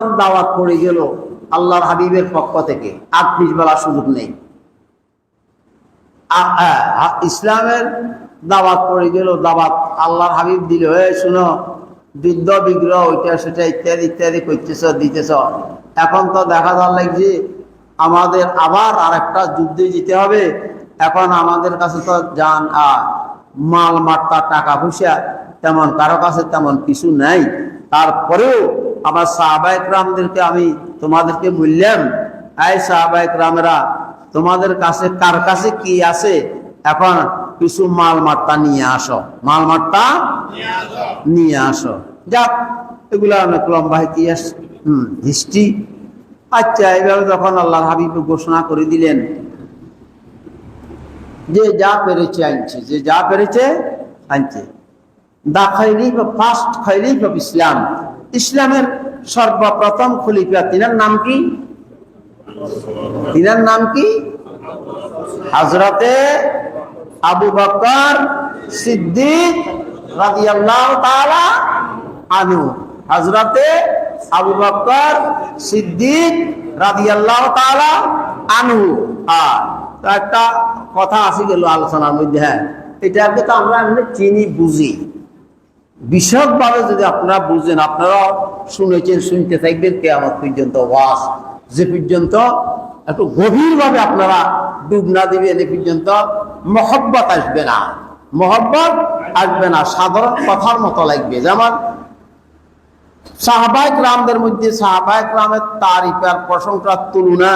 দাওয়াত পড়ে গেল আল্লাহর হাবিবের পক্ষ থেকে। পিছ বলার সুযোগ নেই। ইসলামের দাওয়াত পড়ে গেল, দাওয়াত আল্লাহর হাবিব দিল, এ, শুনো, যুদ্ধ, বিগ্রহ, ওইটা, সেটা, ইত্যাদি ইত্যাদি করতেছ, দিতেছ। এখন তো দেখা যার লাগছে, আমাদের আবার আর একটা যুদ্ধে যেতে হবে। এখন আমাদের কাছে তো যান আর মাল, মাত্রা টাকা পয়সা তেমন, কারও কাছে তেমন কিছু নাই। তারপরেও আমার সাহাবায়ক রামদেরকে আমি তোমাদেরকে বললাম এই সাহাবায়ক রামেরা তোমাদের কাছে, কার কাছে কি আছে? এখন কিছু মাল মাত্রা নিয়ে আসো। মাল মাত্রা নিয়ে আসো। যাক, এগুলা অনেক লম্বা ইতিহাস, হম, হিস্ট্রি। আচ্ছা এভাবে যখন আল্লাহ হাবিব ঘোষণা করে দিলেন, যে যা পেরেছে আনছে, যে যা পেরেছে আনছে। The caliph first caliph of Islam. ইসলামের সর্বপ্রথম খলিফা, তিনার নাম কি? তিনার নাম কি? হজরতে আবু বকর সিদ্দিক রাদিয়াল্লাহু তাআলা আনহু। হজরতে আবু বকর সিদ্দিক রাদিয়াল্লাহু তাআলা আনহু। আর একটা কথা আসি গেল আলোচনার মধ্যে হ্যাঁ। এটাকে তো আমরা চিনি, বুঝি। বিশদভাবে যদি আপনারা বুঝেন আপনারা শুনেছেন, শুনতে থাকবেন কেমন পর্যন্ত, ওয়াজ যে পর্যন্ত একটু গভীরভাবে আপনারা ডুব না দিবেন, এ পর্যন্ত মহব্বত আসবে না। মহব্বত আসবে না, সাধারণ কথার মতো লাগবে। যেমন সাহাবায়ক রামদের মধ্যে সাহাবায়ক রামের তারিফার প্রশংসার তুলনা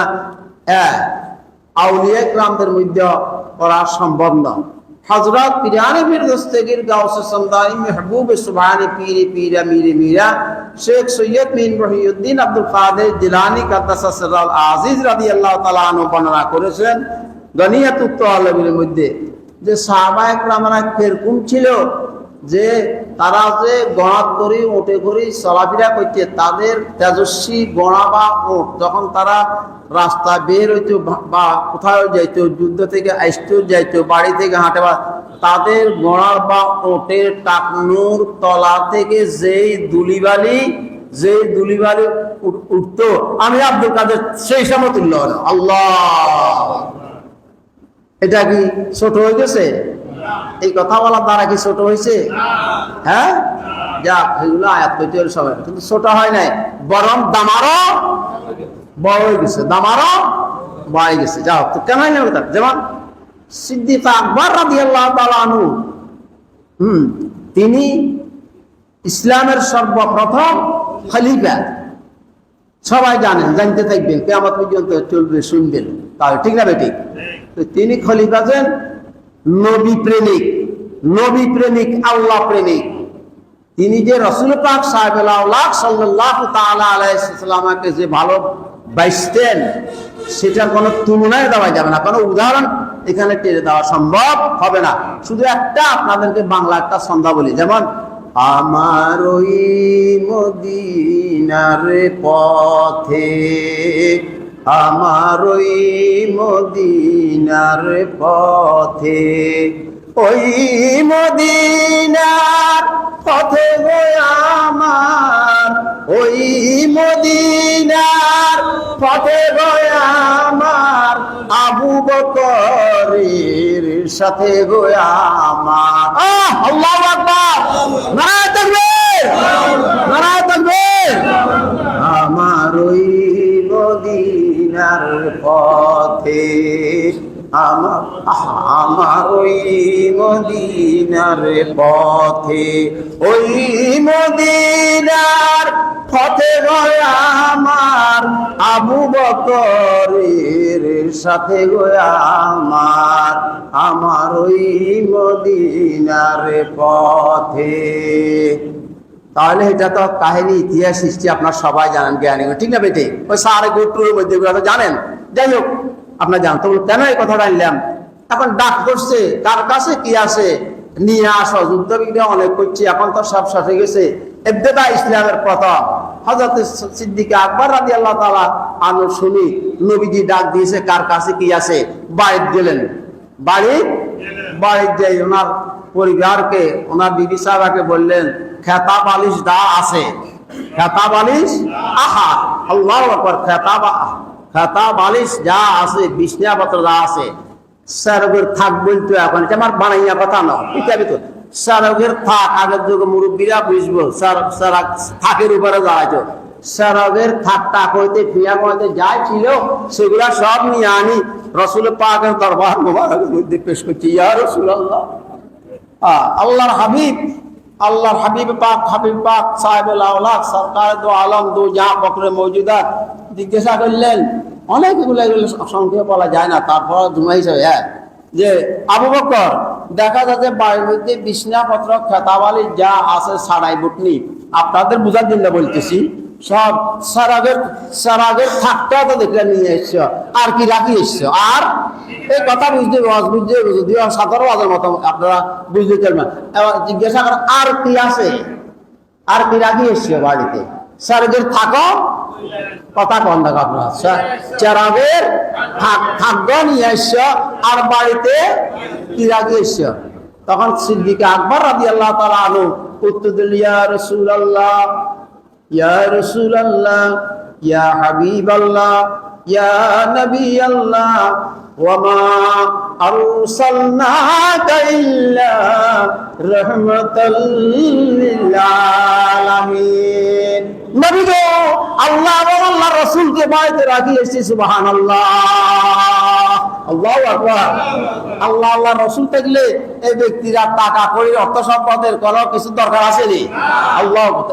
হ্যাঁ আউলিয়া রামদের মধ্যে করা সম্ভব নয়। হজরত পিরানে পীর দস্তগীর গাউসাই মেহবুব সুবহান পীর পীরা মীর মীরা শেখ সৈয়দ মিন রহিউদ্দিন আব্দুল কাদের জিলানি কাদ্দাসাল আজিজ রাদি আল্লাহ তালা বর্ণনা করেছেন গনিয়াত উত্তর আলমের মধ্যে যে সাহবা একরামারা ফেরকুম ছিল যে তারা যে গণাত করি ওটে করি, চলাফেরা করছে, তাদের তেজস্বী গণা বা ওট যখন তারা রাস্তা বের হইতো বা- কোথাও যাইতো, যুদ্ধ থেকে আসতেও যাইতো, বাড়ি থেকে হাঁটে বা, তাদের গড়ার বা ওটের টাকনুর তলা থেকে যেই দুলিবালি যেই দুলিবালি উঠ- উঠতো, আমি আব্দুল কাদের সেই সময় তুল্য হলো আল্লাহ! এটা কি ছোট হয়ে গেছে? এই কথা বলার দ্বারা কি ছোট হয়েছে? হ্যাঁ? যাক, এগুলো আয়াত পেতে সবাই কিন্তু ছোট হয় নাই। বরং দামারও বড় হয়ে গেছে। দামারও বাড়ে গেছে। যাও তো কেন হয় না যেমন সিদ্দিক আকবর রাদি আল্লাহ আনু হম, তিনি ইসলামের সর্বপ্রথম খলিফা। সবাই জানেন, জানতে থাকবেন কেমন পর্যন্ত চলবে, শুনবেন। তাহলে ঠিক না তো তিনি খলিফা আছেন নবী প্রেমিক নবী প্রেমিক, আল্লাহ প্রেমিক। তিনি যে রসুল পাক সাহেব সাল্লাহ যে ভালো বাইসতেন, সেটার কোনো তুলনায় দেওয়া যাবে না। কোনো উদাহরণ এখানে টেনে দেওয়া সম্ভব হবে না। শুধু একটা আপনাদেরকে বাংলা একটা সন্ধ্যা বলি। যেমন, আমার ওই মদিনার পথে আমার ওই মদিনার পথে, ওই মদিনার পথে আমার, ওই মদিনার পথে আমার, আবু বকরের সাথে আমার। আল্লাহু আকবার। নারায়ে তাকবীর। পথে, আমার ওই মদিনার পথে, ওই মদিনার পথে আমার আবু বকরের সাথে আমার আমার ওই মদিনার পথে। তাহলে এটা তো কাহিনী, ইতিহাস সৃষ্টি আপনার সবাই জানেন জ্ঞানী। ঠিক না বেটে? ওই সারে গোট্রুর মধ্যে জানেন? যাই হোক, আপনার জানেন তো কেন এই কথাটা আনলাম? এখন ডাক করছে কার কাছে কি আছে? নিয়ে আসো যুদ্ধ বিগ্রহ অনেক করছে, এখন তো সব হয়ে গেছে। এবদেদা ইসলামের প্রথম। হজরত সিদ্দিকে আকবর রাজি আল্লাহ তালা আনু শুনি, নবীজি ডাক দিয়েছে, কার কাছে কি আছে? বাড়িতে গেলেন। বাড়ি? বাড়িতে যাই ওনার পরিবারকে, ওনার বিবি সাহেবাকে বললেন, খেতা বালিশ দা আছে। খেতা বালিশ? আহা, আল্লাহ আকবার খেতাব খেতা বালিশ যা আছে বিছনাপত্র যা আছে, সারগের থাক বলতো এখন, এটা আমার বানাইয়া কথা না। এটা তো সারগের থাক, আগের যুগে মুরব্বীরা বুঝব থাকের উপরে দাঁড়াইতো। সারগের থাকটা কইতে, ফিয়া কইতে যাই ছিল, সেগুলা সব নিয়ে আনি, রসুল পাকের দরবার মোবারকের মধ্যে পেশ করছি, ইয়া রসুল আল্লাহ আল্লাহর হাবিব আল্লাহর হাবিব পাক হাবিব পাক সাহেব আউলাদ সরকার দো আলম দো যা বকরে মৌজুদাত জিজ্ঞাসা করলেন, অনেক এগুলো সংখ্যা বলা যায় না, তারপর জুমাই হিসাবে হ্যাঁ যে আবু বকর, দেখা যাচ্ছে বাড়ির মধ্যে বিছনাপত্র, খেতাবালি যা আছে সারাই বুটনি, আপনাদের বুঝার জন্য বলতেছি, সব সারাগের সারাগের থাকটা তো দেখলে নিয়ে এসছো, আর কি রাখি এসছো, আর এই কথা বুঝতে বুঝতে যদি সাধারণ বাজার মতো আপনারা বুঝতে চাইবেন এবার জিজ্ঞাসা করেন, আর কি আছে? আর কি রাখি এসছো বাড়িতে? সারাগের থাকো কথা কন দেখো আপনারা সা- চেরাগের থাক থাকব নিয়ে এসছো আর বাড়িতে কি রাখি এসছো তখন সিদ্দিকে আকবর রাজি আল্লাহ তালা আনু উত্তর দিল ইয়া রসুল আল্লাহ ইয়া রসুল আল্লাহ ইয়া হাবিব আল্লাহ ইয়া নবী আল্লাহ وما أرسلناك إلا رحمة للعالمين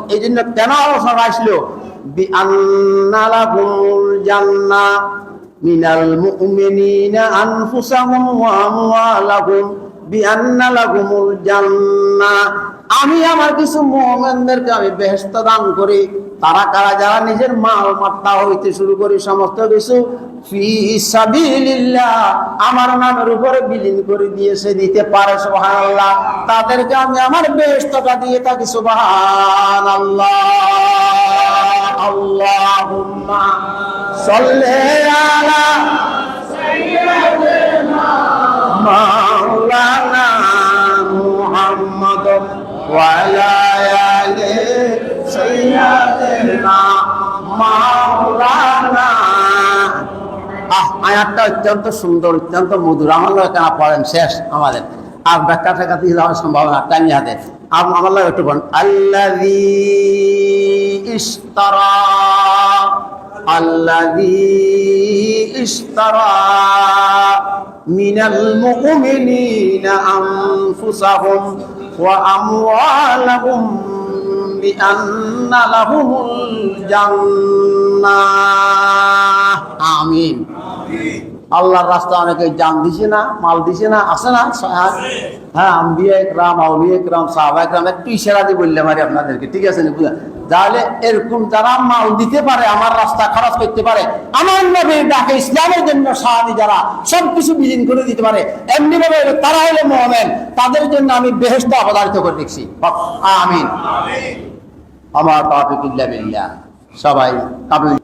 এই জন্য কেন আলোচনা আসলো? জান্নাহ মিনাল মুমিনিনা আনফুসাহুম আমি আমার কিছু মুমিনদেরকে আমি বেহেশত দান করি। তারা কারা? যারা নিজের মাল মাত্তা হইতে শুরু করি সমস্ত কিছু। আমার নামের উপরে বিলীন করে দিয়েছে, দিতে পারে সুবহানাল্লাহ। তাদেরকে আমি আমার বেহেশতটা দিয়ে থাকি, সুবহানাল্লাহ। আল্লাহুম্মা সাল্লি আয়াতটা অত্যন্ত সুন্দর অত্যন্ত মধুর আমার লোক কেন পড়েন শেষ আমাদের আর ব্যাখ্যা ঠেকা দিয়ে যাওয়ার সম্ভাবনা টাইম হাতে আম- আমার লোক একটু বলেন আল্লাযী ইশতারা আল্লাযী ইশতারা মিনাল মুমিনিনা আনফুসাহুম ওয়া আমওয়ালাহুম بأن لهم الجنة আমিন আল্লাহর রাস্তা অনেকে জান দিছে না মাল দিছে না আছে না? হ্যাঁ? হ্যাঁ আম্বিয়া একরাম আউলিয়া একরাম সাহাবা একরাম একটু ইশারা দিয়ে বললে মারি আপনাদেরকে ঠিক আছে নি তাহলে এরকম যারা মাল দিতে পারে আমার রাস্তা খরচ করতে পারে আমার নবী ডাকে ইসলামের জন্য সাহায্য যারা সব কিছু বিলীন করে দিতে পারে এমনি ভাবে তারা হলো মোহামেন তাদের জন্য আমি বেহেস্ত অবধারিত করে দেখছি। আমিন। আমার বিল্লাহ। সবাই কাবিল